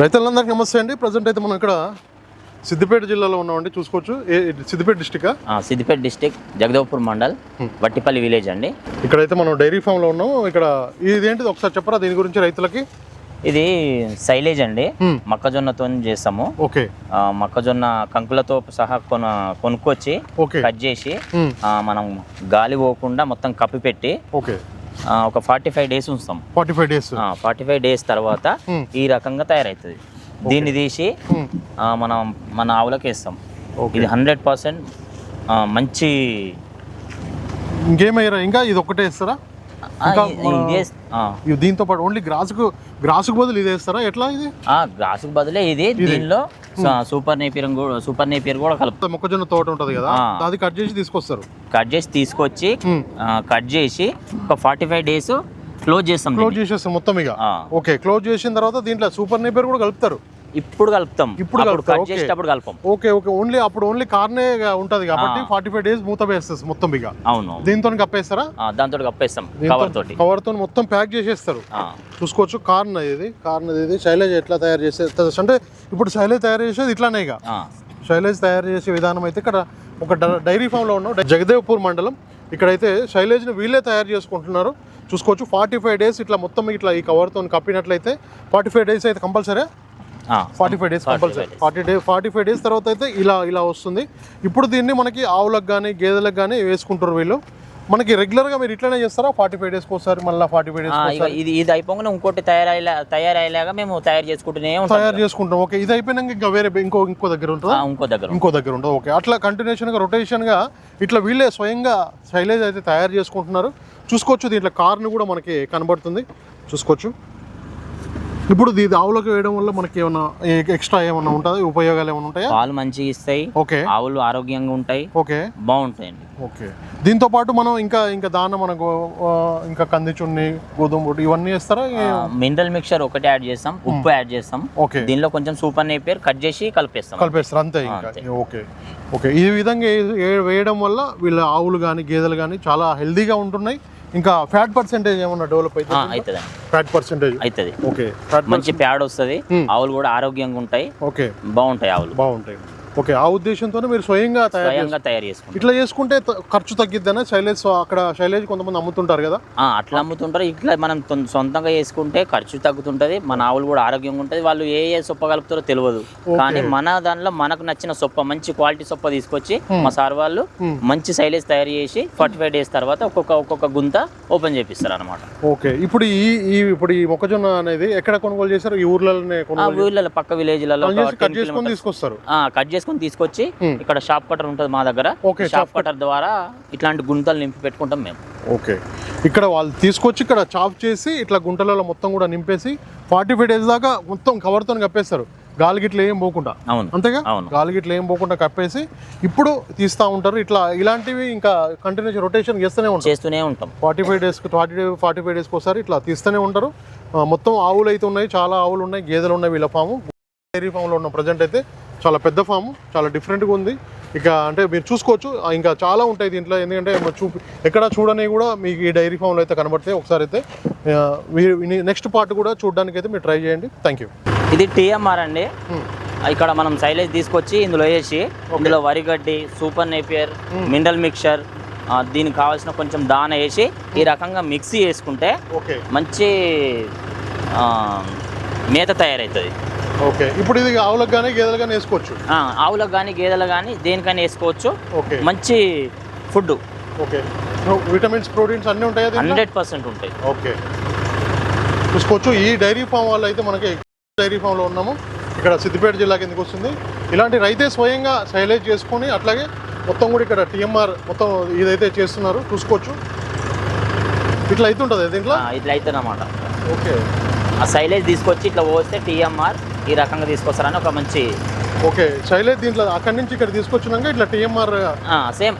రైతులందరికీ నమస్తే అండి. ప్రజెంట్ అయితే మనం ఇక్కడ సిద్దిపేట జిల్లాలో ఉన్నామండి. చూసుకోవచ్చు. Siddipet district Siddipet district Jagdevpur mandal Vattipalli village అండి. ఇక్కడైతే మనం డైరీ ఫామ్లో ఉన్నాం. ఇక్కడ ఇదేంటిది? ఒకసారి చెప్పరా? దీని గురించి రైతులకి? ఇది సైలేజ్ అండి. మొక్కజొన్నతో చేస్తాము. ఓకే. మొక్కజొన్న కంకులతో సహా కొన కొనుక్కొచ్చి కట్ చేసి. ఆ, మనం గాలి పోకుండా మొత్తం కప్పి పెట్టి ఒక ఫార్టీ ఫైవ్ డేస్ ఉంచుతాం. Forty five days forty five days తర్వాత Hmm. ఈ రకంగా తయారవుతుంది దీన్ని తీసి ఆ, మనం మన ఆవులకు వేస్తాం ఇది హండ్రెడ్ పర్సెంట్ మంచి ఇంకేమయ్యారా? ఇంకా ఇది ఒక్కటే వేస్తారా దీంతో పాటు ఓన్లీ గ్రాసుకు గ్రాసుకు బదులు ఇది వేస్తారా? ఎట్లా ఇది? ఆ, గ్రాసుకు బదులే ఇది. దీనిలో సూపర్ నేపియర్ కూడా సూపర్ నేపియర్ కూడా కలుపుతాం మొక్కజొన్న తోట ఉంటది కదా. అది కట్ చేసి తీసుకొస్తారు. కట్ చేసి తీసుకొచ్చి Hmm. కట్ చేసి ఒక ఫార్టీ ఫైవ్ డేస్ క్లోజ్ చేస్తాం క్లోజ్. చేసేస్తాం మొత్తం ఇక. ఓకే క్లోజ్ చేసిన తర్వాత దీంట్లో సూపర్ నేపర్ కూడా కలుపుతారు. ఇప్పుడు కలుపుతాం. ఇప్పుడు కట్ ఓకే. చేసేటప్పుడు కలపం ఓకే ఓకే. ఓన్లీ అప్పుడు ఓన్లీ కార్నే ఉంటది కాబట్టి. ఫార్టీ ఫైవ్ డేస్ మూత వేస్తుంది మొత్తం ఇక. అవును దీంతో కప్పేస్తారా? దాంతో కప్పేస్తాం కవర్ తోటి. కవర్తో మొత్తం ప్యాక్ చేసేస్తారు. చూసుకోవచ్చు కార్న్ ఇది కార్న్ ఇది శైలేజ్ ఎట్లా తయారు చేసే అంటే ఇప్పుడు శైలేజ్ తయారు చేసేది ఇట్లానే ఇక. శైలేజ్ తయారు చేసే విధానం అయితే ఇక్కడ ఒక డైరీ ఫామ్లో ఉన్నాం జగదేవ్పూర్ మండలం. ఇక్కడైతే శైలేజ్ని వీళ్ళే తయారు చేసుకుంటున్నారు. చూసుకోవచ్చు ఫార్టీ ఫైవ్ డేస్ ఇట్లా మొత్తం ఇట్లా ఈ కవర్తో కప్పినట్లయితే ఫార్టీ ఫైవ్ డేస్ అయితే compulsory. Forty five days 45 compulsory. Forty day forty five days తర్వాత అయితే ఇలా ఇలా వస్తుంది. ఇప్పుడు దీన్ని మనకి ఆవులకు కానీ గేదెలకు కానీ వేసుకుంటారు వీళ్ళు. మనకి రెగ్యులర్గా మీరు ఇట్లనే చేస్తారా? ఫార్టీ ఫైవ్ డేస్కి ఒకసారి మళ్ళీ ఫార్టీ ఫైవ్ డేస్ ఇది ఇది అయిపోగానే ఇంకోటి తయారయ్యేలా తయారయ్యేలాగా మేము తయారు చేసుకుంటూనే తయారు చేసుకుంటాం. ఓకే ఇది అయిపోయినాక ఇంకా వేరే ఇంకో ఇంకో దగ్గర ఉంటుందా? ఇంకో దగ్గర ఇంకో దగ్గర ఉంటుంది. ఓకే అట్లా కంటిన్యూషన్గా రొటేషన్గా ఇట్లా వీళ్ళే స్వయంగా శైలేజ్ అయితే తయారు చేసుకుంటున్నారు. చూసుకోవచ్చు దీంట్లో కార్ను కూడా మనకి కనబడుతుంది. చూసుకోవచ్చు. ఇప్పుడు ఇది ఆవులకు వేయడం వల్ల మనకి ఏమైనా ఎక్స్ట్రా ఏమైనా ఉంటుందా? ఉపయోగాలు ఏమైనా ఉంటాయా? పాలు మంచిగా ఇస్తాయి. ఓకే. ఆవులు ఆరోగ్యంగా ఉంటాయి. ఓకే. బాగుంటాయండి. ఓకే. దీంతో పాటు మనం ఇంకా ఇంకా దాన మనకు ఇంకా కంది చున్ని గోధుమ పొడి ఇవన్నీ వేస్తారా? మినరల్ మిక్చర్ ఒకటి యాడ్ చేస్తాం. ఉప్పు యాడ్ చేస్తాం. ఓకే. దీనిలో కొంచెం సూపర్ నేపియర్ కట్ చేసి కలిపేస్తాం. కలిపేస్తారు. అంతే ఇంకా. ఓకే. ఓకే. ఈ విధంగా వేయడం వల్ల వీళ్ళ ఆవులు కానీ గేదెలు కానీ చాలా హెల్దీగా ఉంటున్నాయి. ఇంకా ఫ్యాట్ పర్సెంటేజ్ ఏమన్నా డెవలప్ అయితే అవుతుంది ఫ్యాట్ పర్సెంటేజ్ అవుతుంది ఓకే మంచి ప్యాడ్ వస్తుంది Hmm. ఆవులు కూడా ఆరోగ్యంగా ఉంటాయి. ఓకే బాగుంటాయి ఆవులు. బాగుంటాయి. ఓకే ఆ ఉద్దేశంతోనే మీరు స్వయంగా తయారు స్వయంగా తయారు చేసుకుంటాం ఇట్లా చేసుకుంటే ఖర్చు తగ్గిద్దనే? శైలేజ్ అక్కడ శైలేజ్ కొంతమంది అమ్ముతుంటారు కదా? అట్లా అమ్ముతుంటారు ఇట్లా మనం సొంతంగా చేసుకుంటే ఖర్చు తగ్గుతుంటది మన ఆవులు కూడా ఆరోగ్యంగా ఉంటుంది. వాళ్ళు ఏ ఏ సొప్ప కలుపుతారో తెలియదు. కానీ మన దానిలో మనకు నచ్చిన సొప్ప మంచి క్వాలిటీ సొప్ప తీసుకొచ్చి మా సార్ వాళ్ళు. మంచి సైలేజ్ తయారు చేసి ఫార్టీ ఫైవ్ డేస్ తర్వాత ఒక్కొక్క ఒక్కొక్క గుంత ఓపెన్ చేపిస్తారు అనమాట ఓకే. ఇప్పుడు ఈ ఈ ఇప్పుడు ఈ మొక్కజొన్న అనేది ఎక్కడ కొనుగోలు చేశారు? ఈ ఊర్లలోనే ఊర్లలో పక్క విలేజ్లలో కట్ చేసుకొని తీసుకొస్తారు. కట్ చేసుకొని తీసుకొచ్చి Hmm. ఇక్కడ షాప్ కటర్ ఉంటుంది మా దగ్గర. షాప్ కటర్ ద్వారా ఇట్లాంటి గుంతలు నింపి పెట్టుకుంటాం మేము. ఓకే. ఇక్కడ వాళ్ళు తీసుకొచ్చి ఇక్కడ చాప్ చేసి ఇట్లా గుంటలలో మొత్తం కూడా నింపేసి ఫార్టీ ఫైవ్ డేస్ దాకా మొత్తం కవర్తో కప్పేస్తారు. గాలి గిట్ల ఏం పోకుండా. అవును. అంతేగా? అవును. గాలి గిట్ల ఏం పోకుండా కప్పేసి ఇప్పుడు తీస్తూ ఉంటారు. ఇట్లా ఇలాంటివి ఇంకా కంటిన్యూస్ రొటేషన్ చేస్తూనే ఉంటారు. చేస్తూనే ఉంటాం. ఫార్టీ ఫైవ్ డేస్కి ఫార్టీ ఫార్టీ ఫైవ్ డేస్కి ఒకసారి ఇట్లా తీస్తూనే ఉంటారు. మొత్తం ఆవులు అయితే ఉన్నాయి చాలా ఆవులు ఉన్నాయి గేదెలు ఉన్నాయి వీళ్ళ ఫాము డైరీ ఫామ్లో ఉన్న ప్రజెంట్ అయితే చాలా పెద్ద ఫాము చాలా డిఫరెంట్గా ఉంది. ఇక అంటే మీరు చూసుకోవచ్చు ఇంకా చాలా ఉంటాయి దీంట్లో. ఎందుకంటే చూపి ఎక్కడ చూడని కూడా మీకు ఈ డైరీ ఫామ్లో అయితే కనబడతాయి. ఒకసారి అయితే నెక్స్ట్ పార్ట్ కూడా చూడడానికి అయితే మీరు ట్రై చేయండి. Thank you. ఇది టీఎంఆర్ అండి. ఇక్కడ మనం సైలేజ్ తీసుకొచ్చి ఇందులో వేసి ఇందులో వరిగడ్డి సూపర్ నేపియర్ మినరల్ మిక్చర్ దీనికి కావాల్సిన కొంచెం దాన వేసి ఈ రకంగా మిక్సీ వేసుకుంటే మంచి మేత తయారవుతుంది ఓకే. ఇప్పుడు ఇది ఆవులకు కానీ గేదెలకు కానీ వేసుకోవచ్చు? ఆవులకు కానీ గేదెలకు కానీ దేనికైనా వేసుకోవచ్చు. ఓకే. మంచి ఫుడ్ ఓకే. విటమిన్స్ ప్రోటీన్స్ అన్నీ ఉంటాయా? హండ్రెడ్ పర్సెంట్ ఉంటాయి. ఓకే. చూసుకోవచ్చు ఈ డైరీ ఫామ్ వాళ్ళు అయితే మనకి డైరీ ఫామ్లో ఉన్నాము. ఇక్కడ సిద్దిపేట జిల్లా కిందకి వస్తుంది. ఇలాంటి రైతే స్వయంగా శైలేజ్ చేసుకొని అట్లాగే మొత్తం కూడా ఇక్కడ టీఎంఆర్ మొత్తం ఇదైతే చేస్తున్నారు. చూసుకోవచ్చు. ఇట్లా అవుతుంటుంది దీంట్లో? ఇట్లా అవుతుంది అన్నమాట ఓకే. ఆ సైలేజ్ తీసుకొచ్చి ఇట్లా పోస్తే టీఎంఆర్ ఈ రకంగా తీసుకొస్తారని ఒక మంచి ఓకే శైలేజ్ దీంట్లో అక్కడి నుంచి ఇక్కడ తీసుకొచ్చినాక ఇట్లా టీఎంఆర్ సేమ్.